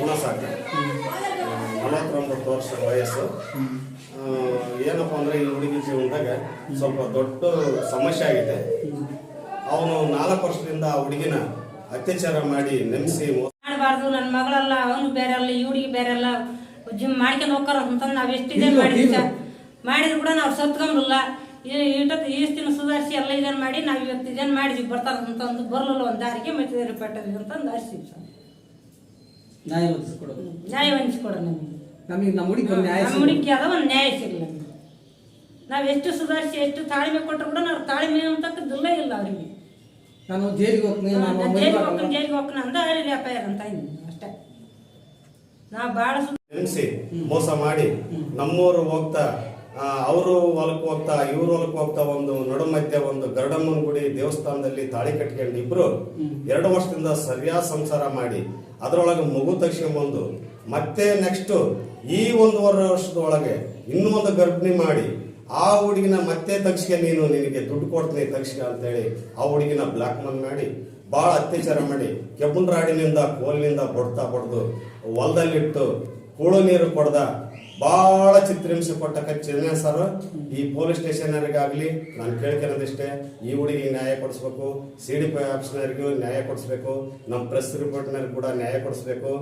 ಗುಣಸಾಗರ ನಲವತ್ತೊಂಬತ್ತು ವರ್ಷ ವಯಸ್ಸು. ಏನಪ್ಪ ಅಂದ್ರೆ ಈ ಹುಡುಗಿ ಜೀವನದಾಗ ಸ್ವಲ್ಪ ದೊಡ್ಡ ಸಮಸ್ಯೆ ಆಗಿದೆ. ಅವನು ನಾಲ್ಕು ವರ್ಷದಿಂದ ಆ ಹುಡುಗಿನ ಅತ್ಯಾಚಾರ ಮಾಡಿ ನೆನೆಸಿ ಮಾಡಬಾರ್ದು ನನ್ನ ಮಗಳಲ್ಲ ಅವನು ಬೇರೆ ಅಲ್ಲ ಈ ಹುಡುಗಿ ಬೇರೆ ಅಲ್ಲ ಜಿಮ್ ಮಾಡ್ಕೊಂಡು ಹೋಗ್ತಾರ ಅಂತಂದು ನಾವು ಎಷ್ಟು ಇದನ್ನ ಮಾಡಿದ್ವಿ ಮಾಡಿದ್ರು ಕೂಡ ನಾವು ಸತ್ಕೊಂಬಿಲ್ಲ ಇಟ್ಟತ್ತು ಈಷ್ಟು ದಿನ ಸುಧಾರಿಸಿ ಎಲ್ಲ ಇದನ್ನ ಮಾಡಿ ನಾವು ಇವತ್ತು ಇದನ್ನ ಮಾಡಿದ್ವಿ ಬರ್ತಾರ ಅಂತಂದು ಬರಲಿಲ್ಲ ಒಂದು ದಾರಿಗೆ ಮತ್ತೆ ಪಟ್ಟದ್ವಿ ಅಂತಂದು ಹರಿಸ್ತೀವಿ ಸರ್. ನ್ಯಾಯ ಒದಗಿಸ್ಕೊಡೋದು. ನ್ಯಾಯ ವಂಚಿಕೊಡ ನಮಗೆ. ನಮಗೆ ನಮ್ಮ ಹುಡುಗಿ ಒಂದು ನ್ಯಾಯ ನಮ್ಮ ಹುಡುಗಿ ಅದ ಒಂದು ನ್ಯಾಯ ಸಿಗಲ್ಲ ನಾವು ಎಷ್ಟು ಸುಧಾರಿಸಿ ಎಷ್ಟು ತಾಳ್ಮೆ ಕೊಟ್ಟರು ಕೂಡ ನಾವು ತಾಳ್ಮೆ ಅಂತಕ್ಕದ್ದಿಲ್ಲ ಇಲ್ಲ ಅವರಿಗೆ. ನಾನು ಜೈಲಿಗೆ ಹೋಗ್ತೀನಿ ನಾನು ಜೈಲಿಗೆ ಬಾಗಿಲು- ಹೋಗ್ತೀನಿ ಜೈಲಿಗೆ ಹೋಗ್ತೀನಿ ಅಂದ ವ್ಯಾಪಾರ ಅಂತ ಇದ್ದೀನಿ ಅಷ್ಟೇ. ನಾವು ಭಾಳ ನೆನೆಸಿ ಮೋಸ ಮಾಡಿ ನಮ್ಮವರು ಹೋಗ್ತಾ ಅವರು ಹೊಲಕ್ಕೆ ಹೋಗ್ತಾ ಇವರು ಹೊಲಕ್ಕೆ ಹೋಗ್ತಾ ಒಂದು ನಡು ಮಧ್ಯೆ ಒಂದು ಗರುಡಮ್ಮನ ಗುಡಿ ದೇವಸ್ಥಾನದಲ್ಲಿ ತಾಳಿ ಕಟ್ಕೊಂಡು ಇಬ್ರು ಎರಡು ವರ್ಷದಿಂದ ಸರಿಯಾದ ಸಂಸಾರ ಮಾಡಿ ಅದರೊಳಗೆ ಮಗು ತಗ್ಸ್ಕೊಂಬಂದು ಮತ್ತೆ ನೆಕ್ಸ್ಟ್ ಈ ಒಂದೂವರೆ ವರ್ಷದೊಳಗೆ ಇನ್ನೂ ಒಂದು ಗರ್ಭಿಣಿ ಮಾಡಿ ಆ ಹುಡುಗಿನ ಮತ್ತೆ ತಗ್ಸ್ಕೆ ನೀನು ನಿನಗೆ ದುಡ್ಡು ಕೊಡ್ತೀನಿ ತಗ್ಸ್ಕ ಅಂತೇಳಿ ಆ ಹುಡುಗಿನ ಬ್ಲಾಕ್ ಮೇಲ್ ಮಾಡಿ ಭಾಳ ಅತ್ಯಾಚಾರ ಮಾಡಿ ಕೆಬ್ಬನ್ ರಾಡಿನಿಂದ ಕೋಲಿನಿಂದ ಬಡ್ತಾ ಬಡ್ದು ಹೊಲದಲ್ಲಿಟ್ಟು ಕೂಳು ನೀರು ಕೊಡ್ದ ಭಾಳ ಚಿತ್ರಹಿಂಸೆ ಕೊಟ್ಟಕ್ಕ ಚೆನ್ನ ಸರ್. ಈ ಪೊಲೀಸ್ ಸ್ಟೇಷನರಿಗಾಗಲಿ ನಾನು ಕೇಳ್ಕೊಳ್ಳೋದಿಷ್ಟೇ ಈ ಹುಡುಗಿ ನ್ಯಾಯ ಕೊಡಿಸ್ಬೇಕು, ಸಿ ಡಿ ಪಿ ಆಫೀಸ್ನರಿಗೂ ನ್ಯಾಯ ಕೊಡಿಸ್ಬೇಕು ನಮ್ಮ ಪ್ರೆಸ್ ರಿಪೋರ್ಟ್ನವ್ರಿಗೆ ಕೂಡ ನ್ಯಾಯ ಕೊಡಿಸ್ಬೇಕು.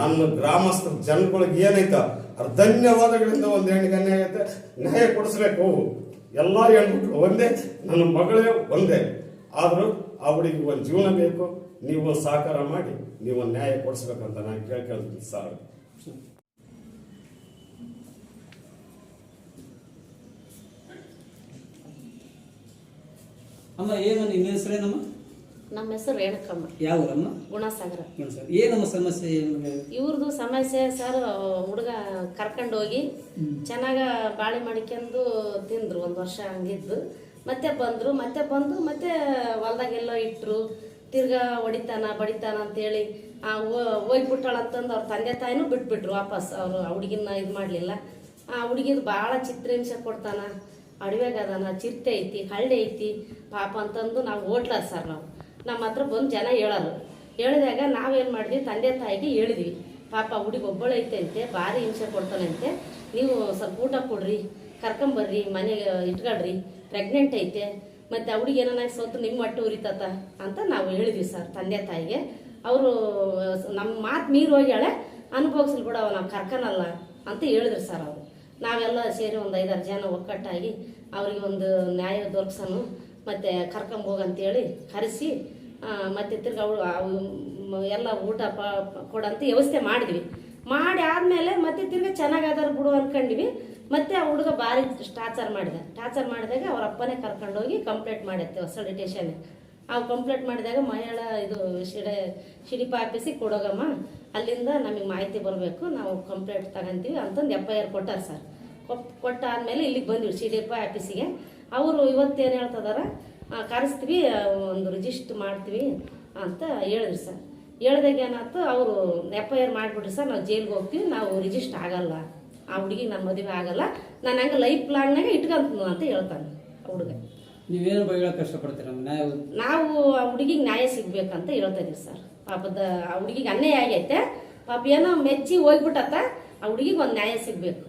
ನನ್ನ ಗ್ರಾಮಸ್ಥ ಜನಗಳಿಗೆ ಏನೈತ ಅವ್ರ ಧನ್ಯವಾದಗಳಿಂದ ಒಂದು ಹೆಣ್ಣಿಗೆ ನ್ಯಾಯ ನ್ಯಾಯ ಕೊಡಿಸ್ಬೇಕು. ಎಲ್ಲ ಹೆಣ್ಮಕ್ಳು ಒಂದೇ, ನನ್ನ ಮಗಳೇ ಒಂದೇ. ಆದರೂ ಆ ಹುಡುಗಿ ಒಂದು ಜೀವನ ಬೇಕು, ನೀವು ಸಹಕಾರ ಮಾಡಿ, ನೀವು ನ್ಯಾಯ ಕೊಡಿಸ್ಬೇಕಂತ ನಾನು ಕೇಳ್ಕೊಳ್ತೀನಿ ಸರ್. ಅಮ್ಮ ಏನು ನಿಮ್ಮ ಹೆಸರೇನಮ್ಮ? ನಮ್ಮ ಹೆಸರು ರೇಣುಕಮ್ಮ. ಯಾವ ಊರಮ್ಮ ಗುಣಸಾಗರ. ಸರ್ ಏನಮ್ಮ ಸಮಸ್ಯೆ? ಏನು ಇವ್ರದ್ದು ಸಮಸ್ಯೆ ಸರ್ ಹುಡುಗ ಕರ್ಕೊಂಡು ಹೋಗಿ ಚೆನ್ನಾಗ ಬಾಳೆ ಮಾಡಿಕೊಂಡು ತಿಂದ್ರು ಒಂದು ವರ್ಷ ಹಂಗಿದ್ದು. ಮತ್ತೆ ಬಂದ್ರು ಮತ್ತೆ ಬಂದು ಮತ್ತೆ ಹೊಲ್ದಾಗೆಲ್ಲೋ ಇಟ್ರು. ತಿರ್ಗಾ ಹೊಡಿತಾನ ಬಡಿತಾನ ಅಂತೇಳಿ ಆ ಹೋಗ್ಬಿಟ್ಟಾಳ ಅಂತಂದು ಅವ್ರ ತಂದೆ ತಾಯಿನೂ ಬಿಟ್ಬಿಟ್ರು ವಾಪಸ್. ಅವರು ಹುಡುಗಿನ ಇದು ಮಾಡಲಿಲ್ಲ. ಆ ಹುಡುಗಿದು ಭಾಳ ಚಿತ್ರಹಿಂಸೆ ಕೊಡ್ತಾನ. ಅಡವೆಗೆ ಅದಾನ, ಚಿರತೆ ಐತಿ, ಹಳ್ಳಿ ಐತಿ, ಪಾಪ ಅಂತಂದು ನಾವು ಓಡ್ಲಾರ ಸರ್ ನಾವು. ನಮ್ಮ ಹತ್ರ ಬಂದು ಜನ ಹೇಳೋರು. ಹೇಳಿದಾಗ ನಾವೇನು ಮಾಡಿದ್ವಿ, ತಂದೆ ತಾಯಿಗೆ ಹೇಳಿದ್ವಿ. ಪಾಪ ಹುಡುಗಿ ಒಬ್ಬಳೈತೆ ಅಂತೆ ಭಾರಿ ಹಿಂಸೆ ಕೊಡ್ತಾನಂತೆ ನೀವು ಸ್ವಲ್ಪ ಊಟ ಕೊಡ್ರಿ ಕರ್ಕೊಂಬರ್ರಿ ಮನೆಗೆ ಇಟ್ಕೊಳ್ರಿ ಪ್ರೆಗ್ನೆಂಟ್ ಐತೆ. ಮತ್ತು ಆ ಹುಡುಗಿ ಏನೋ ನಿಮ್ಮ ಮಟ್ಟು ಉರಿತತ ಅಂತ ನಾವು ಹೇಳಿದ್ವಿ ಸರ್ ತಂದೆ ತಾಯಿಗೆ. ಅವರು ನಮ್ಮ ಮಾತು ನೀರು ಹೋಗ್ಯಾಳೆ, ಅನುಭವಿಸ್ಲಿ ಬಿಡ ನಾವು ಕರ್ಕನಲ್ಲ ಅಂತ ಹೇಳಿದ್ರು ಸರ್ ಅವರು. ನಾವೆಲ್ಲ ಸೇರಿ ಒಂದು ಐದಾರು ಜನ ಒಕ್ಕಟ್ಟಾಗಿ ಅವ್ರಿಗೆ ಒಂದು ನ್ಯಾಯ ದೊರಕ್ಸನು ಮತ್ತು ಕರ್ಕೊಂಬೋಗಂತೇಳಿ ಕರೆಸಿ ಮತ್ತು ತಿರ್ಗಿ ಅವಳು ಎಲ್ಲ ಊಟ ಪ ಕೊಡಂತ ವ್ಯವಸ್ಥೆ ಮಾಡಿದ್ವಿ. ಮಾಡಿ ಆದಮೇಲೆ ಮತ್ತೆ ತಿರ್ಗಿ ಚೆನ್ನಾಗಾದಾರ ಬಿಡು ಅಂದ್ಕೊಂಡ್ವಿ ಮತ್ತೆ ಆ ಹುಡುಗ ಭಾರಿ ಟಾರ್ಚರ್ ಮಾಡಿದೆ. ಟಾರ್ಚರ್ ಮಾಡಿದಾಗ ಅವ್ರ ಅಪ್ಪನೇ ಕರ್ಕೊಂಡೋಗಿ ಕಂಪ್ಲೇಂಟ್ ಮಾಡತ್ತೆ ಹೊಸ ಡಿಟೇಷನ್ ಅವು ಕಂಪ್ಲೇಂಟ್ ಮಾಡಿದಾಗ ಮಹಿಳಾ ಇದು ಶಿಡೆ, ಶಿಡಿಪ ಕೊಡೋಗಮ್ಮ ಅಲ್ಲಿಂದ ನಮಗೆ ಮಾಹಿತಿ ಬರಬೇಕು ನಾವು ಕಂಪ್ಲೇಂಟ್ ತಗೊಂತೀವಿ ಅಂತಂದು ಎಫ್ ಐ ಆರ್ ಕೊಟ್ಟಾರ ಸರ್. ಕೊಟ್ ಕೊಟ್ಟಾದ್ಮೇಲೆ ಇಲ್ಲಿಗೆ ಬಂದ್ವಿ ಸಿ ಡಿ ಎಫ್ ಆಫೀಸಿಗೆ. ಅವರು ಇವತ್ತೇನು ಹೇಳ್ತದಾರ ಕರೆಸ್ತೀವಿ ಒಂದು ರಿಜಿಸ್ಟರ್ ಮಾಡ್ತೀವಿ ಅಂತ ಹೇಳಿದ್ರು ಸರ್. ಹೇಳ್ದಾಗ ಏನಾಯ್ತು ಅವರು ಎಫ್ ಐ ಆರ್ ಮಾಡಿಬಿಟ್ರಿ ಸರ್ ನಾವು ಜೈಲಿಗೆ ಹೋಗ್ತೀವಿ ನಾವು ರಿಜಿಸ್ಟ್ರ್ ಆಗಲ್ಲ. ಆ ಹುಡುಗಿಗೆ ನಮ್ಮ ಮದುವೆ ಆಗಲ್ಲ ನಾನು ಹಂಗೆ ಲೈಫ್ ಪ್ಲಾನ್ನಾಗೆ ಇಟ್ಕೊಂತೀನಿ ಅಂತ ಹೇಳ್ತಾನೆ ಆ ಹುಡುಗ. ನೀವೇನು ಕಷ್ಟಪಡ್ತೀರ? ನಾವು ಆ ಹುಡುಗಿಗೆ ನ್ಯಾಯ ಸಿಗ್ಬೇಕಂತ ಹೇಳ್ತಾ ಇದೀವಿ ಸರ್. ಪಾಪದ ಆ ಹುಡುಗಿಗೆ ಅನ್ಯಾಯ ಆಗೈತೆ. ಪಾಪ ಏನೋ ಮೆಚ್ಚಿ ಹೋಗ್ಬಿಟ್ಟತ್ತ ಆ ಹುಡುಗಿಗೆ ಒಂದು ನ್ಯಾಯ ಸಿಗ್ಬೇಕು.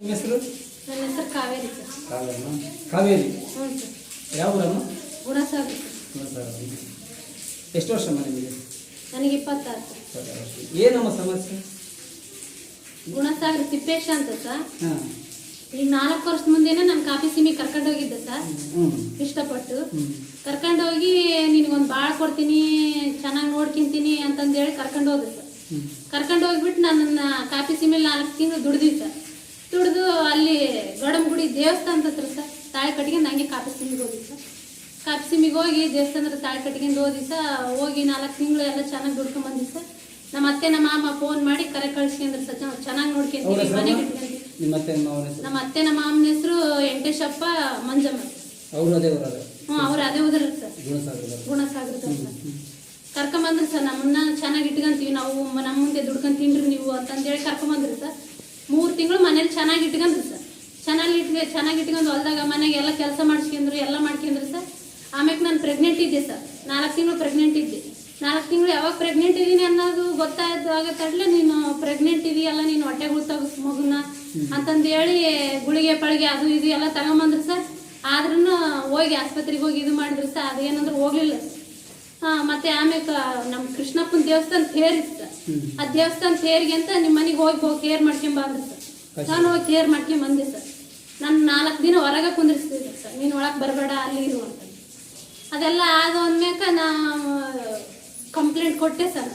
ನಿಮ್ಮ ಹೆಸರು? ನನ್ನ ಹೆಸರು ಕಾವೇರಿ ಸರ್. ಕಾವೇರಿ. ಹ್ಞೂ ಸರ್. ಯಾವ ಊರಮ್ಮ? ಗುಣಸಾಗರ ಸರ್. ಎಷ್ಟು ವರ್ಷ ನಿಮಗೆ? ನನಗೆ ಇಪ್ಪತ್ತಾರು ಸರ್. ಏನಮ್ಮ ಸಮಸ್ಯೆ? ಗುಣಸಾಗರ್ ತಿಪ್ಪೇಶ ಅಂತ ಸರ್. ಹಾಂ. ಈಗ ನಾಲ್ಕು ವರ್ಷ ಮುಂದೆನೆ ನಾನು ಕಾಫಿ ಸಿಮಿ ಕರ್ಕೊಂಡು ಹೋಗಿದ್ದೆ ಸರ್. ಇಷ್ಟಪಟ್ಟು. ಕರ್ಕೊಂಡೋಗಿ ಕರ್ಕೊಂಡು ಹೋಗಿ ನಿನಗೊಂದು ಭಾಳ ಕೊಡ್ತೀನಿ ಚೆನ್ನಾಗಿ ನೋಡ್ಕೊಂತೀನಿ ಅಂತಂದೇಳಿ ಕರ್ಕೊಂಡು ಹೋದೆ ಸರ್. ಕರ್ಕೊಂಡು ಹೋಗ್ಬಿಟ್ಟು ನನ್ನ ಕಾಫಿ ಸಿಮಿಲ್ ನಾಲ್ಕು ತಿಂಗಳು ದುಡ್ದಿವಿ ಸರ್. ದುಡ್ದು ಅಲ್ಲಿ ಗಡಂಗುಡಿ ದೇವಸ್ಥಾನದ ಹತ್ರ ಸರ್ ತಾಳೆ ಕಟ್ಟಿಗೆ ಹಂಗೆ ಕಾಫಿ ಸಿಮಿಗೆ ಹೋಗಿ ಸರ್. ಕಾಫಿ ಸಿಮಿಗೆ ಹೋಗಿ ದೇವಸ್ಥಾನದ ತಾಳೆ ಕಟ್ಕೊಂಡು ಹೋದಿ ಸರ್. ಹೋಗಿ ನಾಲ್ಕು ತಿಂಗಳು ಎಲ್ಲ ಚೆನ್ನಾಗಿ ದುಡ್ಕೊಂಡ್ ಬಂದ್ವಿ ಸರ್. ನಮ್ಮ ಅತ್ತೆ ನಮ್ಮ ಮಾಮ ಫೋನ್ ಮಾಡಿ ಕರೆ ಕಳಿಸ್ಕೊಂಡ್ರೆ ಸರ್. ಚೆನ್ನಾಗಿ ನೋಡ್ಕೊಂತೀವಿ ಮನೆಗೆ ಇಟ್ಕೊಂತೀವಿ ನಿಮ್ಮ ಅತ್ತೆ ಮಾವನ ಹೆಸರು? ನಮ್ಮ ಅತ್ತೆ ನಮ್ಮ ಮಾಮನ ಹೆಸರು ವೆಂಕಟೇಶಪ್ಪ ಮಂಜಮ್ಮ. ಅವರು ಅದೇ ಊರದ ಹ್ಞೂ ಅವ್ರು ಅದೇ ಉದ್ರ ಸರ್. ಗುಣಸಾಗರ ಗುಣಸಾಗರದ ಸರ್. ಕರ್ಕೊಂಬಂದ್ರಿ ಸರ್ ನಮ್ಮನ್ನ ಚೆನ್ನಾಗಿ ಇಟ್ಕೊಂತೀವಿ. ನಾವು ನಮ್ಮ ಮುಂದೆ ದುಡ್ಕೊಂಡ್ ತಿನ್ರಿ ನೀವು ಅಂತಂದೇಳಿ ಕರ್ಕೊಂಬಂದ್ರಿ ಸರ್. ಮೂರು ತಿಂಗಳು ಮನೇಲಿ ಚೆನ್ನಾಗಿ ಇಟ್ಕೊಂಡ್ರಿ ಸರ್. ಚೆನ್ನಾಗಿ ಇಟ್ಗೆ ಚೆನ್ನಾಗಿ ಇಟ್ಕೊಂಡು ಹೊಲ್ದಾಗ ಮನೆಗೆ ಎಲ್ಲ ಕೆಲಸ ಮಾಡಿಸ್ಕೊಂಡ್ರು ಎಲ್ಲ ಮಾಡ್ಕೊಂಡ್ರಿ ಸರ್. ಆಮ್ಯಾಗ ನಾನು ಪ್ರೆಗ್ನೆಂಟ್ ಇದ್ದೆ ಸರ್. ನಾಲ್ಕು ತಿಂಗಳು ಪ್ರೆಗ್ನೆಂಟ್ ಇದ್ದೆ. ನಾಲ್ಕು ತಿಂಗಳು ಯಾವಾಗ ಪ್ರೆಗ್ನೆಂಟ್ ಇದೀನಿ ಅನ್ನೋದು ಗೊತ್ತಾಯ್ತು ಆಗ ತಡಲೇ ನೀನು ಪ್ರೆಗ್ನೆಂಟ್ ಇದೆಯಲ್ಲ ನೀನು ಹೊಟ್ಟೆ ತಗಸ್ ಮಗುನ. ಅಂತಂದು ಹೇಳಿ ಗುಳಿಗೆ ಪಳಿಗೆ ಅದು ಇದು ಎಲ್ಲ ತಗೊಂಬಂದ್ರು ಸರ್. ಆದ್ರೂ ಹೋಗಿ ಆಸ್ಪತ್ರೆಗೆ ಹೋಗಿ ಇದು ಮಾಡಿದ್ರು ಸರ್. ಅದೇನಂದ್ರೆ ಹೋಗ್ಲಿಲ್ಲ. ಹಾ ಮತ್ತೆ ಆಮ್ಯಾಕ ನಮ್ಮ ಕೃಷ್ಣಪ್ಪನ ದೇವಸ್ಥಾನ ತೇರ್ ಇತ್ತು ಆ ದೇವಸ್ಥಾನ ತೇರಿಗೆ ಅಂತ ನಿಮ್ಮ ಮನೆಗೆ ಹೋಗಿ ಹೋಗಿ ಕೇರ್ ಮಾಡ್ಕೊಂಡ್ ಬಂದ್ರು ಸರ್ ನಾನು ಹೋಗಿ ಕೇರ್ ಮಾಡ್ಕೊಂಡ್ ಬಂದೆ ಸರ್. ನಾನು ನಾಲ್ಕು ದಿನ ಹೊರಗೆ ಕುಂದಿರ್ಸ್ತಿದ್ದೆ ಸರ್. ನೀನು ಒಳಗೆ ಬರಬೇಡ ಅಲ್ಲಿ ಇರು ಅಂತ. ಅದೆಲ್ಲ ಆದ್ಮೇಕ ನಾ ಕಂಪ್ಲೇಂಟ್ ಕೊಟ್ಟೆ ಸರ್.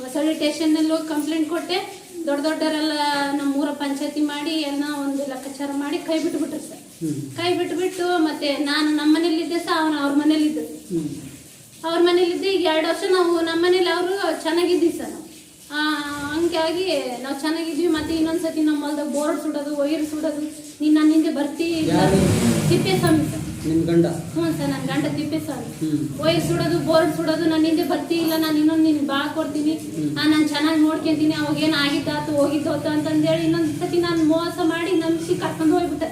ಹೊಸಳ್ಳಿ ಹೋಗಿ ಕಂಪ್ಲೇಂಟ್ ಕೊಟ್ಟೆ. ದೊಡ್ಡ ದೊಡ್ಡರೆಲ್ಲ ನಮ್ಮ ಊರ ಪಂಚಾಯತಿ ಮಾಡಿ ಎಲ್ಲ ಒಂದು ಲೆಕ್ಕಾಚಾರ ಮಾಡಿ ಕೈ ಬಿಟ್ಬಿಟ್ರು ಸರ್. ಕೈ ಬಿಟ್ಬಿಟ್ಟು ಮತ್ತೆ ನಾನು ನಮ್ಮ ಮನೇಲಿದ್ದೆ ಸರ್ ಅವನು ಅವ್ರ ಮನೇಲಿದ್ದೆ ಅವ್ರ ಮನೇಲಿದ್ದೆ ಈಗ ಎರಡು ವರ್ಷ ನಾವು ನಮ್ಮ ಮನೇಲಿ ಅವರು ಚೆನ್ನಾಗಿದ್ದೀವಿ ಸರ್ ನಾವು. ಆ, ಹಂಗಾಗಿ ನಾವು ಚೆನ್ನಾಗಿದ್ವಿ ಮತ್ತೆ ಇನ್ನೊಂದ್ಸತಿ ನಮ್ಮ ಹೊಲ್ದಾಗ ಬೋರ್ಡ್ ಸುಡೋದು ವೈರ್ ಸುಡೋದು. ನೀನು ನನ್ನ ಹಿಂದೆ ಬರ್ತಿ ಯಾರು? ತಿಪ್ಪೇಸ್ವಾಮಿ ಸರ್. ನಿಮ್ಮ ಗಂಡ? ಹ್ಞೂ ಸರ್ ನನ್ನ ಗಂಡ ತಿಪ್ಪೆ ಸರ್ ವೈರ್ ಸುಡೋದು ಬೋರ್ಡ್ ಸುಡೋದು ನನ್ನ ಹಿಂದೆ ಬರ್ತಿ ಇಲ್ಲ ನಾನು ಇನ್ನೊಂದು ನಿನ್ಗೆ ಭಾಳ ಕೊಡ್ತೀನಿ. ನಾನು ಚೆನ್ನಾಗಿ ನೋಡ್ಕೊಂತೀನಿ ಅವಾಗ ಏನು ಆಗಿದ್ದಾತು ಹೋಗಿದ್ದಾತು ಅಂತಂದೇಳಿ ಇನ್ನೊಂದು ಸತಿ ನಾನು ಮೋಸ ಮಾಡಿ ನಂಬಿಸಿ ಕರ್ಕೊಂಡು ಹೋಗ್ಬಿಟ್ಟೆ.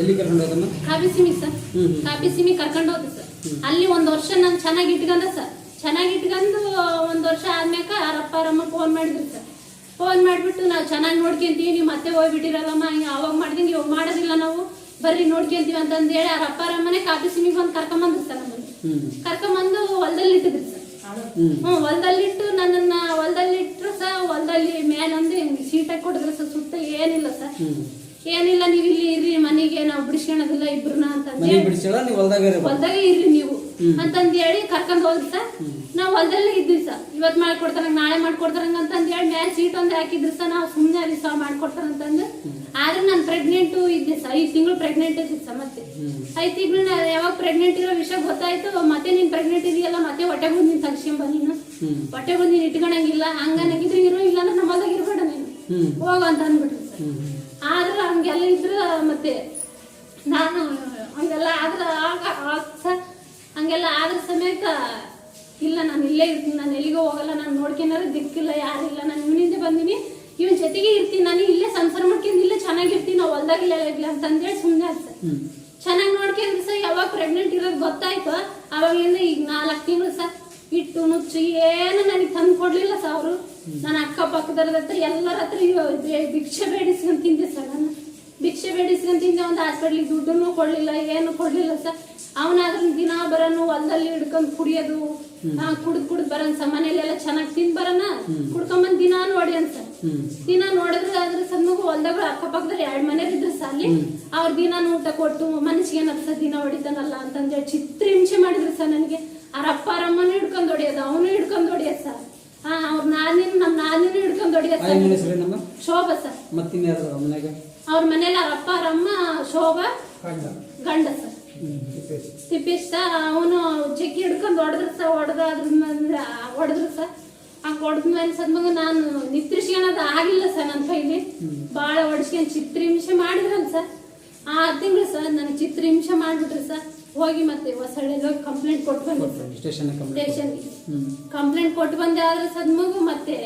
ಎಲ್ಲಿ ಕರ್ಕೊಂಡು ಹೋದಮ್ಮ ಕಾಫಿ ಸಿಮಿ ಸರ್. ಕಾಫಿ ಸಿಮಿ ಕರ್ಕೊಂಡು ಹೋದ ಸರ್. ಅಲ್ಲಿ ಒಂದು ವರ್ಷ ನಾನು ಚೆನ್ನಾಗಿ ಇಟ್ಕೊಂಡೆ ಸರ್. ಚೆನ್ನಾಗಿ ಇಟ್ಕೊಂಡು ಒಂದು ವರ್ಷ ಆದ್ಮ್ಯಾಕ ಅವರಪ್ಪ ಅವರಮ್ಮ ಫೋನ್ ಮಾಡಿದ್ರು ಸರ್. ಫೋನ್ ಮಾಡಿಬಿಟ್ಟು ನಾವು ಚೆನ್ನಾಗಿ ನೋಡ್ಕೊಂತೀವಿ ನೀವು ಮತ್ತೆ ಹೋಗ್ಬಿಟ್ಟಿರಲ್ಲಮ್ಮ ಹಿಂಗೆ ಅವಾಗ ಮಾಡಿದಂಗೆ ಇವಾಗ ಮಾಡೋದಿಲ್ಲ ನಾವು. ಬರ್ರಿ ನೋಡ್ಕೊಂತೀವಿ ಅಂತಂದು ಹೇಳಿ ಅವ್ರ ಅಪ್ಪಾರ ಮನೆ ಕಾಫಿ ಸಿಮಿಗೆ ಬಂದು ಕರ್ಕೊಂಬಂದ್ರು ಸರ್ ನಮ್ಮನ್ನು. ಕರ್ಕೊಂಬಂದು ಹೊಲದಲ್ಲಿ ಇಟ್ಟಿದ್ರು ಸರ್. ಹ್ಮ್. ಹ್ಞೂ ಹೊಲದಲ್ಲಿಟ್ಟು ನನ್ನನ್ನ ಹೊಲದಲ್ಲಿಟ್ರು ಸಹ ಹೊಲದಲ್ಲಿ ಮೇಲಂದ್ರೆ ಹಿಂಗೆ ಸೀಟಾಗಿ ಕೊಡಿದ್ರು ಸರ್ ಸುತ್ತ ಏನಿಲ್ಲ ಸರ್. ಏನಿಲ್ಲ ನೀವು ಇಲ್ಲಿ ಇರ್ರಿ ಮನೆಗೆ ನಾವು ಬಿಡಿಸ್ಕೊಳೋದಿಲ್ಲ ಇಬ್ರನ್ನ ಅಂತ ಹೊಲ್ದಾಗ ಇರ್ರಿ ನೀವು. ಅಂತಂದ್ ಹೇಳಿ ಕರ್ಕೊಂಡ್ ಹೋದ್ರಿ ಸರ್. ನಾವ್ ಹೊಲದಲ್ಲೇ ಇದ್ವಿ ಸರ್. ಇವತ್ ಮಾಡ್ಕೊಡ್ತಾರ ನಾಳೆ ಮಾಡ್ಕೊಡ್ತಾರಂಗ ಅಂತಂದ್ ಹೇಳಿ ಮೇಲೆ ಸೀಟ್ ಒಂದ್ ಹಾಕಿದ್ರಿ ಸರ್. ನಾವ್ ಸುಮ್ಮನೆ ಅಲ್ಲಿ ಸಾವ್ ಮಾಡ್ಕೊಡ್ತಾರ ಅಂತಂದು. ಆದ್ರೆ ನಾನು ಪ್ರೆಗ್ನೆಂಟ್ ಇದ್ದೆ ಸರ್. ಐದು ತಿಂಗಳು ಪ್ರೆಗ್ನೆಂಟ್ ಇದ್ದೆ ಸರ್ ಮತ್ತೆ. ಐದು ತಿಂಗಳು ಯಾವಾಗ ಪ್ರೆಗ್ನೆಂಟ್ ಇರೋ ವಿಷಯ ಗೊತ್ತಾಯ್ತು. ಮತ್ತೆ ನೀನ್ ಪ್ರೆಗ್ನೆಂಟ್ ಇದೆಯಲ್ಲ ಮತ್ತೆ ಹೊಟ್ಟೆ ಬಂದು ನೀನ್ ತಗ್ಸ್ಕೊಂಬ ನೀನು. ಹೊಟ್ಟೆ ಬಂದು ನೀನ್ ಇಟ್ಕೊಳಂಗಿಲ್ಲ ಹಂಗನಾಗಿದ್ರೆ ಇರೋ ಇಲ್ಲ ಅಂದ್ರೆ ನಮ್ಮ ಹೊಲ್ದಾಗ ಇರ್ಬೇಡ ನೀನು. ಹೋಗ ಹೋಗು ಅಂತ ಅಂದ್ಬಿಟ್ರಿ ಸರ್. ಆದ್ರೆ ಹಂಗೆಲ್ಲ ಇದ್ರ ಮತ್ತೆ ನಾನು ಹಂಗೆಲ್ಲ ಆದ್ರ ಆಗ ಸರ್ ಹಂಗೆಲ್ಲ ಆದ್ರ ಸಮೇತ ಇಲ್ಲ ನಾನು ಇಲ್ಲೇ ಇರ್ತೀನಿ ನಾನು ಎಲ್ಲಿಗೂ ಹೋಗಲ್ಲ ನಾನು ನೋಡ್ಕೊಂಡ್ರೆ ದಿಕ್ಕಿಲ್ಲ ಯಾರಿಲ್ಲ ನಾನು ಇವನಿಂದ ಬಂದೀನಿ. ಇವನ್ ಜೊತೆಗೆ ಇರ್ತೀನಿ ನಾನು ಇಲ್ಲೇ ಸಂಸಾರ ಮಾಡ್ಕೊಂಡು ಇಲ್ಲೇ ಚೆನ್ನಾಗಿರ್ತೀನಿ ನಾವು ಹೊಲ್ದಾಗಿಲ್ಲ ಇಲ್ಲ ಅಂತಂದೇಳಿ ಸುಮ್ಮನೆ ಆಯ್ತು ಸರ್. ಚೆನ್ನಾಗಿ ನೋಡ್ಕೊಂಡ್ರೆ ಸರ್ ಯಾವಾಗ ಪ್ರೆಗ್ನೆಂಟ್ ಇರೋದು ಗೊತ್ತಾಯ್ತು. ಅವಾಗಿಂದ ಈಗ ನಾಲ್ಕು ತಿಂಗಳು ಸರ್. ಇಟ್ಟು ನುಚ್ಚು ಏನು ನನಗೆ ತಂದು ಕೊಡ್ಲಿಲ್ಲ ಸರ್ ಅವರು. ನನ್ನ ಅಕ್ಕಪಕ್ಕದವ್ರ ಹತ್ರ ಎಲ್ಲರ ಹತ್ರ ಭಿಕ್ಷೆ ಬೇಡಿಸ್ಕೊಂಡು ತಿಂದೆ ಸರ್ ನಾನು. ಭಿಕ್ಷೆ ಬೇಡಿಸ್ಕೊಂಡು ತಿಂದೆ ಒಂದು ಹಾಸ್ಪಿಟ್ಲಿಗೆ ದುಡ್ಡನ್ನು ಕೊಡ್ಲಿಲ್ಲ ಏನು ಕೊಡ್ಲಿಲ್ಲ ಸರ್. ಅವನಾದ್ರೂ ದಿನ ಬರೋನು ಹೊಲದಲ್ಲಿ ಹಿಡ್ಕೊಂಡು ಕುಡಿಯೋದು ಕುಡ್ದು ಕುಡ್ದು ಬರೋನ್ ಸ ಮನೇಲೆಲ್ಲ ಚೆನ್ನಾಗಿ ತಿನ್ ಬರೋಣ ಕುಡ್ಕೊಂಬಂದ್ ದಿನ ನೋಡಿ ಅಂತ ದಿನ ನೋಡಿದ್ರೆ ಅದ್ರ ಸಣ್ಣಗೂ ಹೊಲ್ದಾಗ ಅಕ್ಕಪಕ್ಕದಲ್ಲಿ ಎರಡ್ ಮನೆ ಇದ್ರೆ ಸಾಲಿ. ಅವ್ರ ದಿನ ಊಟ ಕೊಟ್ಟು ಮನಸ್ಸಿಗೆ ಏನಪ್ಪ ದಿನ ಹೊಡಿತಾನಲ್ಲ ಅಂತಂದೇಳಿ ಚಿತ್ರ ಹಿಂಸೆ ಮಾಡಿದ್ರು ಸರ್ ನನಗೆ. ಅವ್ರ ಅಪ್ಪ ಅವರಮ್ಮನೂ ಹಿಡ್ಕೊಂಡ್ ಹೊಡಿಯೋದು ಅವನು ಹಿಡ್ಕೊಂಡ್ ಹೊಡಿಯೋದು ಸರ್. ಹಾ ಅವ್ರ ನಾನಿನ ನಮ್ಮ ನಾನಿನ ಹಿಡ್ಕೊಂಡ್ ಹೊಡಿಯೋದು ಸರ್. ಶೋಭಾ ಸರ್. ಅವ್ರ ಮನೇಲಿ ಅವ್ರ ಅಪ್ಪ ಅವ್ರಮ್ಮ ಶೋಭಾ ಗಂಡ ಸರ್. ತಿಪ್ಪೇಶ್ ಸರ್ ಅವನು ಜಗ್ಗಿ ಹಿಡ್ಕೊಂಡು ಹೊಡೆದ್ರು ಸರ್ ಹೊಡೆದ ಅದ್ರ ಹೊಡೆದ್ರು ಸರ್ ಆ ಹೊಡೆದ್ಮೇಲೆ ಸದ್ಮಗ ನಾನು ನಿತ್ರಿಸ್ಕೊಳೋದು ಆಗಿಲ್ಲ ಸರ್ ನನ್ನ ಕೈಲಿ. ಭಾಳ ಹೊಡ್ಸ್ಕೊಂಡು ಚಿತ್ರಹಿಂಸೆ ಮಾಡಿದ್ರಲ್ಲ ಸರ್. ಆರು ತಿಂಗಳು ಸರ್ ನನಗೆ ಚಿತ್ರಹಿಂಸೆ ಮಾಡಿಬಿಟ್ರು ಸರ್. ಹೋಗಿ ಮತ್ತೆ ಹೊಸಳ್ಳಿಯಲ್ಲಿ ಹೋಗಿ ಕಂಪ್ಲೇಂಟ್ ಕೊಟ್ಟು ಬಂದೆ ಸರ್. ಸ್ಟೇಷನ್ ಕಂಪ್ಲೇಂಟ್ ಸ್ಟೇಷನ್ಗೆ ಹ್ಮ್. ಕಂಪ್ಲೇಂಟ್ ಕೊಟ್ಟು ಬಂದೆ ಆದ್ರೆ ಸದ್ಮಗು ಮತ್ತೆ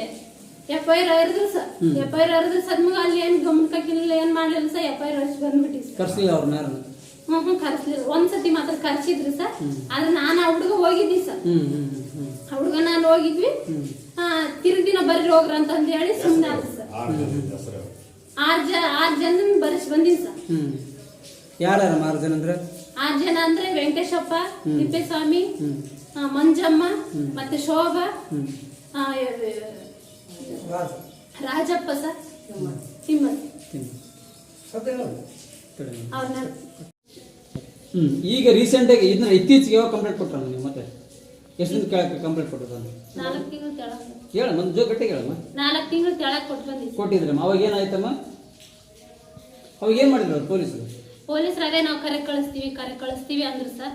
ಎಫ್ ಐ ಆರ್ ಹರಿದ್ರು ಸರ್. ಎಫ್ ಐ ಆರ್ ಹರಿದ್ರು ಸದ್ಮಗ ಅಲ್ಲಿ ಏನು ಗಮನಕ್ಕಿಲ್ಲ ಏನು ಮಾಡಲಿಲ್ಲ ಸರ್. ಎಫ್ ಐ ಆರ್ ಹರಿಸಿ ಬಂದ್ಬಿಟ್ಟಿವಿ ಸರ್. ಅವ್ರನ್ನ ಹ್ಞೂ ಹ್ಞೂ ಕರ್ಸ್ಲಿಲ್ಲ ಒಂದ್ಸತಿ ಮಾತ್ರ ಕರ್ಸಿದ್ರು ಸರ್. ಆದ್ರೆ ನಾನು ಆ ಹುಡುಗ ಹೋಗಿದ್ವಿ ಸರ್. ಹ್ಮ್ ಹ್ಮ್ ಹ್ಮ್ ಆ ಹುಡುಗ ನಾನು ಹೋಗಿದ್ವಿ. ಆ, ತಿರುಗ್ ದಿನ ಬರ್ರಿ ಹೋಗ್ರ ಅಂತಂದು ಹೇಳಿ ಸುಮ್ಮನೆ ಆದ್ರು ಸರ್. ಆರು ಜನ ಆರ್ ಆರು ಜನ ಆರು ಜನ ಬಂದೀನಿ ಸರ್. ಯಾರು ಯಾರ್ಯಾರ ಜನ ಅಂದ್ರೆ? ಆರು ಜನ ಅಂದ್ರೆ ವೆಂಕಟೇಶಪ್ಪ ತಿಪ್ಪೇಸ್ವಾಮಿ ಆ, ಮಂಜಮ್ಮ ಮತ್ತೆ ಶೋಭಾ ಆ, ರಾಜಪ್ಪ ಸರ್. ತಿಮ್ಮ. ಅವ್ರನ್ನ ಹ್ಮ್. ಈಗ ರೀಸೆಂಟಾಗಿ ಇದನ್ನ ಇತ್ತೀಚೆಗೆ ಯಾವಾಗ ಕಂಪ್ಲೇಂಟ್ ಕೊಟ್ಟರು ನೀವು ಮತ್ತೆ? ಎಷ್ಟು ದಿನ ಕೆಳಗೆ ಕಂಪ್ಲೇಂಟ್ ಕೊಟ್ಟರು ನಾಲ್ಕು ತಿಂಗಳು ಹೇಳಮ್ಮ ಒಂದು ಜೋ ಗಟ್ಟಿಗೆ ಹೇಳಮ್ಮ. ನಾಲ್ಕು ತಿಂಗಳು ಕೆಳಕ್ಕೆ ಕೊಟ್ಟು ಬಂದಿದ್ದೆ ಕೊಟ್ಟಿದ್ರಮ್ಮ. ಅವಾಗ ಏನಾಯ್ತಮ್ಮ? ಅವಾಗ ಏನು ಮಾಡಿದ್ರು ಅವ್ರು ಪೊಲೀಸರು? ಪೊಲೀಸರು ಅದೇ ನಾವು ಕರೆ ಕಳಿಸ್ತೀವಿ ಕರೆ ಕಳಿಸ್ತೀವಿ ಅಂದ್ರು ಸರ್.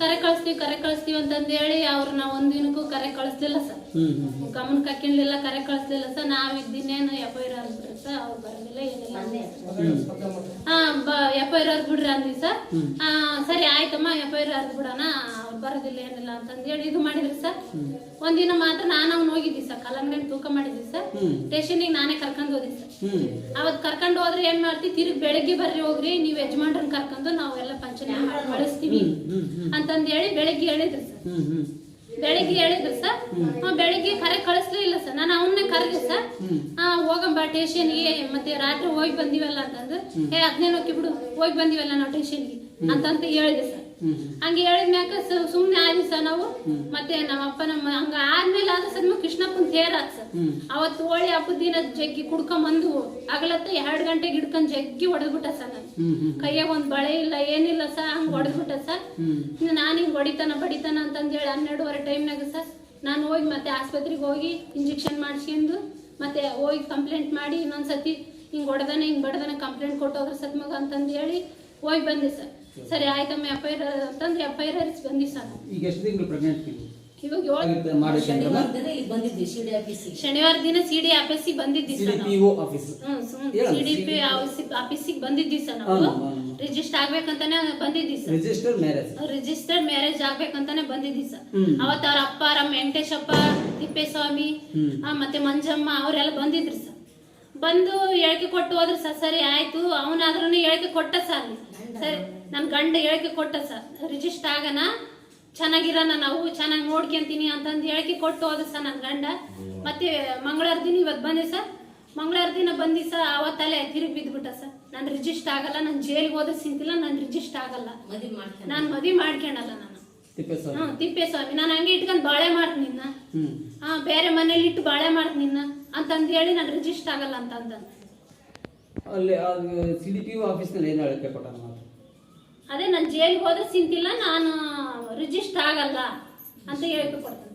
ಕರೆ ಕಳಿಸ್ತೀವಿ ಕರೆ ಕಳಿಸ್ತೀವಿ ಅಂತಂದ ಹೇಳಿ ಅವ್ರನ್ನ ಒಂದ್ ದಿನಕ್ಕೂ ಕರೆ ಕಳಿಸ್ಲಿಲ್ಲ ಸರ್. ಗಮನ ಹ್ಮ್ ಗಮನಕ್ಕೆ ಹಾಕಿರ್ಲಿಲ್ಲ ಕರೆ ಕಳಿಸ್ಲಿಲ್ಲ ಸರ್. ನಾವ್ ಇದ್ದಿನೇನು ಎಫ್ ಐ ಆರ್ ಅಂದ್ಬಿಟ್ರೆ ಸರ್. ಅವ್ರು ಬರಲಿಲ್ಲ ಏನಿಲ್ಲ. ಹಾ ಎಫ್ ಐ ಆರ್ ಬಿಡ್ರಿ ಅಂದ್ವಿ ಸರ್. ಆ, ಸರಿ ಆಯ್ತಮ್ಮ ಎಫ್ ಐ ಆರ್ ಬಿಡೋಣ. ಬರೋದಿಲ್ಲ ಏನಿಲ್ಲ ಅಂತಂದು ಹೇಳಿ ಇದು ಮಾಡಿದ್ರಿ ಸರ್. ಒಂದಿನ ಮಾತ್ರ ನಾನು ಅವ್ನು ಹೋಗಿದ್ವಿ ಸರ್. ಕಲ್ಲಂಗಡಿ ತೂಕ ಮಾಡಿದ್ವಿ ಸರ್. ಸ್ಟೇಷನಿಗೆ ನಾನೇ ಕರ್ಕೊಂಡು ಹೋದಿ ಸರ್. ಅವತ್ ಕರ್ಕೊಂಡು ಹೋದ್ರೆ ಏನ್ ಮಾಡ್ತೀವಿ ತಿರುಗಿ ಬೆಳಗ್ಗೆ ಬರ್ರಿ ಹೋಗ್ರಿ ನೀವ್ ಯಜಮಾನ್ರನ್ನ ಕರ್ಕೊಂಡು ನಾವೆಲ್ಲ ಪಂಚನೆ ಮಾಡಿ ಕಳಿಸ್ತೀವಿ ಅಂತಂದ್ ಹೇಳಿ ಬೆಳಗ್ಗೆ ಹೇಳಿದ್ರಿ ಸರ್. ಬೆಳಿಗ್ಗೆ ಹೇಳಿದ್ರು ಸರ್. ಆ, ಬೆಳಿಗ್ಗೆ ಕರೆ ಕಳಿಸ್ಲಿಲ್ಲ ಸರ್. ನಾನು ಅವನ್ನ ಕರೆದೆ ಸರ್. ಹಾ ಹೋಗಂಬ ಟೇಷನ್ಗೆ ಮತ್ತೆ ರಾತ್ರಿ ಹೋಗಿ ಬಂದಿವಲ್ಲ ಅಂತಂದ್ರೆ ಏ ಅದನ್ನೇ ಹೋಗಿ ಬಿಡು. ಹೋಗಿ ಬಂದಿವಲ್ಲ ನಾವು ಟೇಷನ್ಗೆ ಅಂತಂತ ಹೇಳಿದೆ ಸರ್. ಹಂಗೆ ಹೇಳಿದ್ಮ್ಯಾಕ ಸುಮ್ನೆ ಆದ್ವಿ ಸರ್ ನಾವು ಮತ್ತೆ ನಮ್ಮ ಅಪ್ಪ ನಮ್ಮ ಹಂಗ ಆದ್ಮೇಲೆ ಆದ್ರೆ ಸರ್ ಕೃಷ್ಣಪ್ಪನ ತೇರ್ ಸರ್ ಅವತ್ತು ಹೋಳಿ ಹಬ್ಬದ ದಿನ ಜಗ್ಗಿ ಕುಡ್ಕೊಂಬಂದು ಅಗಲತ್ತ ಎರಡ್ ಗಂಟೆಗೆ ಹಿಡ್ಕೊಂಡ್ ಜಗ್ಗಿ ಹೊಡೆದ್ಬಿಟ್ಟ ಸರ್ ನಾನು. ಕೈಯಾಗ ಒಂದ್ ಬಳೆ ಇಲ್ಲ, ಏನಿಲ್ಲ ಸರ್, ಹಂಗ ಹೊಡೆದ್ಬಿಟ್ಟ ಸರ್. ನಾನು ಹಿಂಗ್ ಹೊಡಿತಾನ, ಬಡಿತಾನ ಅಂತಂದೇಳಿ ಹನ್ನೆರಡುವರೆ ಟೈಮ್ನಾಗ ಸರ್ ನಾನು ಹೋಗಿ ಮತ್ತೆ ಆಸ್ಪತ್ರೆಗೆ ಹೋಗಿ ಇಂಜೆಕ್ಷನ್ ಮಾಡಿಸ್ಕೊಂಡು ಮತ್ತೆ ಹೋಗಿ ಕಂಪ್ಲೇಂಟ್ ಮಾಡಿ ಇನ್ನೊಂದ್ಸತಿ ಹಿಂಗ್ ಹೊಡೆದಾನೆ, ಹಿಂಗ್ ಬಡ್ದಾನೆ ಕಂಪ್ಲೇಂಟ್ ಕೊಟ್ಟೋದ್ರ ಸತ್ ಮಗ ಅಂತಂದು ಹೇಳಿ ಹೋಗಿ ಬಂದೆ ಸರ್. ಸರಿ ಆಯ್ತಮ್ಮ ಎಫ್ ಐ ಆರ್ ಅಂತಂದ್ರೆ ಎಫ್ ಐ ಆರ್ ಬಂದಿ ಸರ್ ಈಗ ಎಷ್ಟು ತಿಂಗಳು ಪ್ರೆಗ್ನೆಂಟ್ ಇವಾಗ ಏಳು ಶನಿವಾರ ದಿನ ಸಿ ಡಿ ಆಫೀಸಿಗೆ ಬಂದಿದ್ದಿ ಸಿ ಸರ್ ಡಿ ನಾವು. ಪಿ ಒ ಆಫೀಸ್ ಹ್ಮ್ ಹೇಳು. ಪಿ ಆಫೀಸಿಗೆ ಬಂದಿದ್ದಿ ಸರ್ ನಾವು. ರಿಜಿಸ್ಟರ್ ಆಗ್ಬೇಕಂತಾನೆ ಬಂದಿದ್ದಿ sir register marriage registered marriage ಆಗ್ಬೇಕಂತಾನೆ ಬಂದಿದ್ದಿ ಸರ್. ಅವತ್ತ ಅವ್ರ ಅಪ್ಪ ನಮ್ಮ ವೆಂಕಟೇಶಪ್ಪ ತಿಪ್ಪೇಸ್ವಾಮಿ ಮತ್ತೆ ಮಂಜಮ್ಮ ಅವರೆಲ್ಲ ಬಂದಿದ್ರು ಸರ್ ಬಂದು ಹೇಳಿಕೆ ಕೊಟ್ಟು ಹೋದ್ರು ಸರ್ ಸರಿ ಆಯ್ತು. ಅವನಾದ್ರೂ ಹೇಳಿಕೆ ಕೊಟ್ಟ ಸರ್. ಸರಿ. ನನ್ನ ಗಂಡ ಹೇಳಿಕೆ ಕೊಟ್ಟ ಸರ್ ರಿಜಿಸ್ಟರ್ ಆಗನ? ಚೆನ್ನಾಗಿರೋಣ ನಾವು? ಚೆನ್ನಾಗಿ ನೋಡ್ಕೊಂತೀನಿ ಅಂತಂದು ಹೇಳಿಕೆ ಕೊಟ್ಟು ಹೋದ ಸರ್ ನನ್ನ ಗಂಡ. ಮತ್ತೆ ಮಂಗಳವಾರ ದಿನ ಇವತ್ತು ಬಂದೆ ಸರ್ ಮಂಗಳವಾರ ದಿನ ಬಂದಿ ಸರ್ ಅವತ್ತಲ್ಲೇ ತಿರುಗಿ ಬಿದ್ದುಬಿಟ್ಟ ಸರ್ ನಾನು ರಿಜಿಸ್ಟರ್ ಆಗಲ್ಲ ನಾನು ಜೈಲಿಗೆ ಹೋದ ಸಿಂತಿಲ್ಲ ನಾನು ರಿಜಿಸ್ಟರ್ ಆಗಲ್ಲ. ನಾನು ಮದುವೆ ಮಾಡ್ಕೊಳಲ್ಲ ನಾನು. ತಿಪ್ಪೇಸ್ವಾಮಿ. ನಾನು ಹಂಗೆ ಇಟ್ಕೊಂಡು ಬಾಳೆ ಮಾಡ್ತೀನಿ ಹಾ ಬೇರೆ ಮನೇಲಿ ಇಟ್ಟು ಬಾಳೆ ಮಾಡ್ತೀನಿ ನಿನ್ನ ಅಂತಂದು ಹೇಳಿ ನಾನು ರಿಜಿಸ್ಟರ್ ಆಗಲ್ಲ ಅಂತ ಅಂದಂತ ಅಲ್ಲಿ ಸಿ ಡಿ ಪಿ ಆಫೀಸ್ನಲ್ಲಿ ಏನು ಹೇಳಿಕೆ ಕೊಟ್ಟ ಅದೇ ನಾನು ಜೈಲಿಗೆ ಹೋದ್ರೆ ಸಿಂತಿಲ್ಲ ನಾನು ರಿಜಿಸ್ಟರ್ ಆಗಲ್ಲ ಅಂತ ಹೇಳಿಕೆ ಕೊಡ್ತೇನೆ.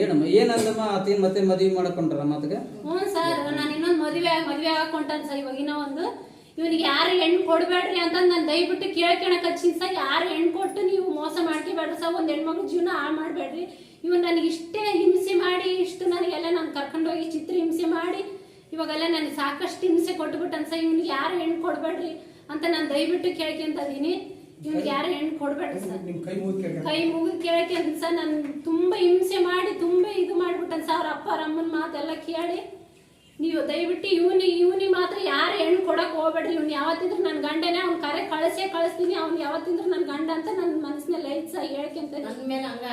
ಏನಮ್ಮ ಏನಂದಮ್ಮ ಆತೇನ್ ಮತ್ತೆ ಮದುವೆ ಮಾಡ್ಕೊಂಡ್ರ ಮಾತಗೆ? ಹ್ಞೂ ಸರ್ ನಾನು ಇನ್ನೊಂದು ಮದುವೆ ಮದುವೆ ಹಾಕೊಂಟಾನ ಸರ್ ಇವಾಗ ಇನ್ನೂ ಒಂದು ಇವನಿಗೆ ಯಾರು ಹೆಣ್ಣು ಕೊಡಬೇಡ್ರಿ ಅಂತ ನಾನು ದಯವಿಟ್ಟು ಕೇಳ್ಕೊಳಕ್ ಹಚ್ಚಿನ ಸರ್. ಯಾರು ಹೆಣ್ಣು ಕೊಟ್ಟು ನೀವು ಮೋಸ ಮಾಡ್ಕೋಬೇಡ್ರಿ ಸರ್. ಒಂದು ಹೆಣ್ಮಕ್ಳು ಜೀವನ ಹಾಳು ಮಾಡಬೇಡ್ರಿ. ಇವನು ನನಗೆ ಇಷ್ಟೇ ಹಿಂಸೆ ಮಾಡಿ ಇಷ್ಟು ನನಗೆಲ್ಲ ನಾನು ಕರ್ಕೊಂಡೋಗಿ ಚಿತ್ರ ಹಿಂಸೆ ಮಾಡಿ ಇವಾಗೆಲ್ಲ ನನಗೆ ಸಾಕಷ್ಟು ಹಿಂಸೆ ಕೊಟ್ಬಿಟ್ಟನ್ ಸರ್. ಇವ್ನಿಗೆ ಯಾರು ಹೆಣ್ಣು ಕೊಡಬೇಡ್ರಿ? ಅಂತ ನಾನು ದಯವಿಟ್ಟು ಕೇಳ್ಕೊಂತ ಇದೀನಿ ಇವ್ನಿಗೆ ಯಾರು ಹೆಣ್ಣು ಕೊಡಬೇಡ್ರಿ ಸರ್. ಕೈ ಮುಗಿದು ಕೇಳ್ಕೊಂತ ಸರ್. ನಾನು ತುಂಬಾ ಹಿಂಸೆ ಮಾಡಿ ತುಂಬಾ ಇದು ಮಾಡ್ಬಿಟ್ಟನ್ ಸರ್. ಅವ್ರ ಅಪ್ಪ ಅವ್ರ ಅಮ್ಮನ ಮಾತೆಲ್ಲ ಕೇಳಿ. ನೀವು ದಯವಿಟ್ಟು ಇವನಿ ಇವನಿ ಮಾತ್ರ ಯಾರು ಹೆಣ್ಣು ಕೊಡಕ್ ಹೋಗ್ಬೇಡ್ರಿ. ಇವ್ನು ಯಾವತ್ತಿದ್ರು ನನ್ನ ಗಂಡನೇ ಅವ್ನ ಕರೆ ಕಳಿಸೇ ಕಳಿಸ್ತೀನಿ. ಅವ್ನು ಯಾವತ್ತಿದ್ರು ನನ್ನ ಗಂಡ ಅಂತ ನನ್ನ ಮನಸ್ಸಿನಲ್ಲಿ ಐತ್ ಸರ್ ಹೇಳ್ಕೊಂತ ನನ್ನ ಮೇಲೆ ಹಂಗ